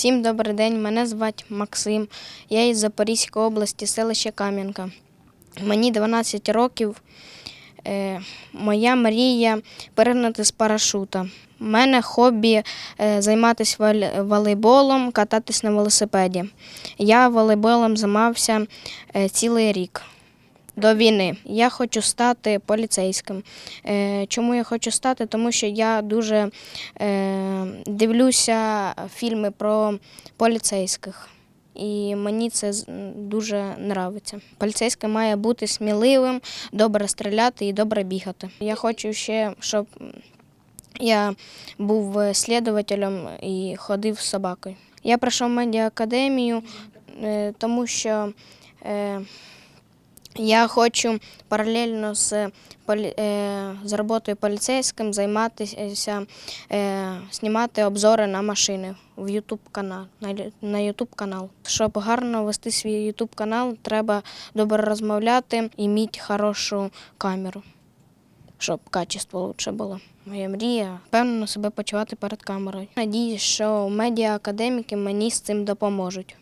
Всім добрий день, мене звати Максим. Я із Запорізької області, селище Кам'янка. Мені 12 років. Е, моя мрія перегнати з парашута. У мене хобі е, займатися вол- волейболом, кататись на велосипеді. Я волейболом займався е, цілий рік. До війни я хочу стати поліцейським. Е, Чому я хочу стати? Тому що я дуже е, дивлюся фільми про поліцейських. І мені це дуже нравиться. Поліцейський має бути сміливим, добре стріляти і добре бігати. Я хочу ще, щоб я був слідувателем і ходив з собакою. Я пройшов медіаакадемію, е, тому що я хочу паралельно з, е, з роботою поліцейським займатися, е, знімати обзори на машини в YouTube канал, на, YouTube канал. Щоб гарно вести свій YouTube канал, треба добре розмовляти і мати хорошу камеру, щоб качество лучше було. Моя мрія впевнено себе почувати перед камерою. Надіюсь, що медіа академіки мені з цим допоможуть.